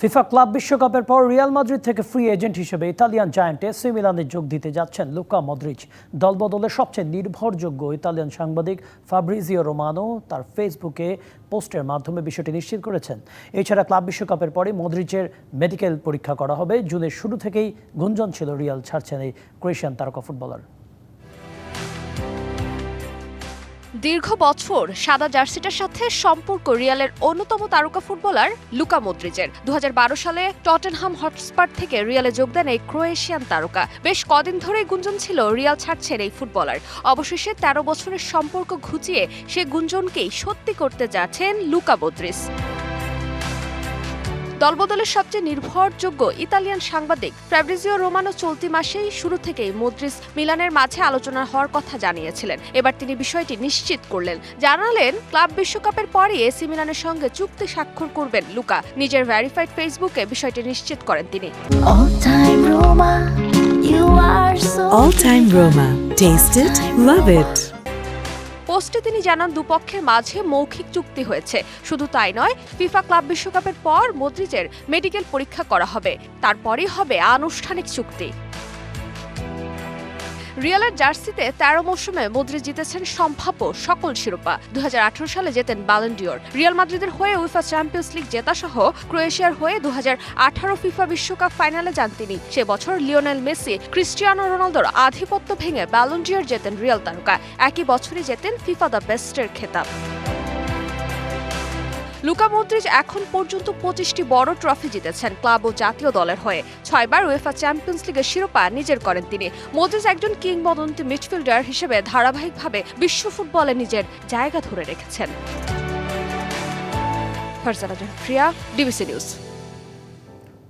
FIFA club বিশ্বকাপের পর Real Madrid থেকে ফ্রি এজেন্ট হিসেবে ইতালিয়ান জায়ান্ট এসি মিলানে যোগ দিতে যাচ্ছেন লুকা মদ্রিচ দলবদলের সবচেয়ে নির্ভরযোগ্য ইতালিয়ান সাংবাদিক ফাব্রিজিও রোমানো তার ফেসবুকে পোস্টের মাধ্যমে বিষয়টি নিশ্চিত করেছেন। এছাড়া ক্লাব বিশ্বকাপের পরে মদ্রিচের মেডিকেল পরীক্ষা করা হবে। জুনের শুরু থেকেই গুঞ্জন ছিল রিয়াল ছাড়ছেন এই ক্রোয়েশিয়ান তারকা ফুটবলার। দীর্ঘ বছর সাদা জার্সিটার সাথে সম্পর্ক রিয়ালের অন্যতম তারকা ফুটবলার লুকা মদ্রিজের দু সালে টটেনহাম হটস্পার থেকে রিয়ালে যোগ দেন এই ক্রোয়েশিয়ান তারকা। বেশ কদিন ধরেই গুঞ্জন ছিল রিয়াল ছাড়ছেন এই ফুটবলার। অবশেষে তেরো বছরের সম্পর্ক ঘুচিয়ে সে গুঞ্জনকেই সত্যি করতে যাচ্ছেন লুকা মদ্রিজ দলবদলের সবচেয়ে নির্ভরযোগ্য ইতালিয়ান সাংবাদিক ফ্যাব্রিজিও রোমানো চলতি মাসেই শুরু থেকেই মদ্রিস মিলানের মাঝে আলোচনা হওয়ার কথা জানিয়েছিলেন এবার তিনি বিষয়টি নিশ্চিত করলেন জানালেন ক্লাব বিশ্বকাপের পরে এসি মিলানের সঙ্গে চুক্তি স্বাক্ষর করবেন লুকা নিজের ভ্যারিফাইড ফেসবুকে বিষয়টি নিশ্চিত করেন তিনি All time Roma, All Time. Taste it, love it. পোস্টে তিনি জানান, দুপক্ষের মাঝে মৌখিক চুক্তি হয়েছে। শুধু তাই নয়, ফিফা ক্লাব বিশ্বকাপের পর মদ্রিজের মেডিকেল পরীক্ষা করা হবে। তারপরেই হবে আনুষ্ঠানিক চুক্তি। রিয়ালের জার্সিতে তেরো মৌসুমে মদ্রিজ জিতেছেন সম্ভাব্য সকল শিরোপা। দু হাজার আঠারো সালে জেতেন বালেন্ডিওর রিয়াল মাদ্রিদের হয়ে উইফা চ্যাম্পিয়ন্স লিগ জেতা সহ ক্রোয়েশিয়ার হয়ে দু হাজার আঠারো ফিফা বিশ্বকাপ ফাইনালে যান তিনি। সে বছর লিওনেল মেসি, ক্রিস্টিয়ানো রোনালদোর আধিপত্য ভেঙে ব্যালন্ডিয়র জেতেন রিয়াল তারকা। একই বছরই জেতেন ফিফা দ্য বেস্টের খেতাব। লুকা মদ্রিজ এখন পর্যন্ত পঁচিশটি বড় ট্রফি জিতেছেন ক্লাব ও জাতীয় দলের হয়ে। ছয়বার উয়েফা চ্যাম্পিয়ন্স লিগের শিরোপা নিজের করেন তিনি। মদ্রিজ একজন কিংবদন্তি মিডফিল্ডার হিসেবে ধারাবাহিকভাবে বিশ্ব ফুটবলে নিজের জায়গা ধরে রেখেছেন। ফারজানা জনপ্রিয়া প্রিয়া ডিবিসি নিউজ।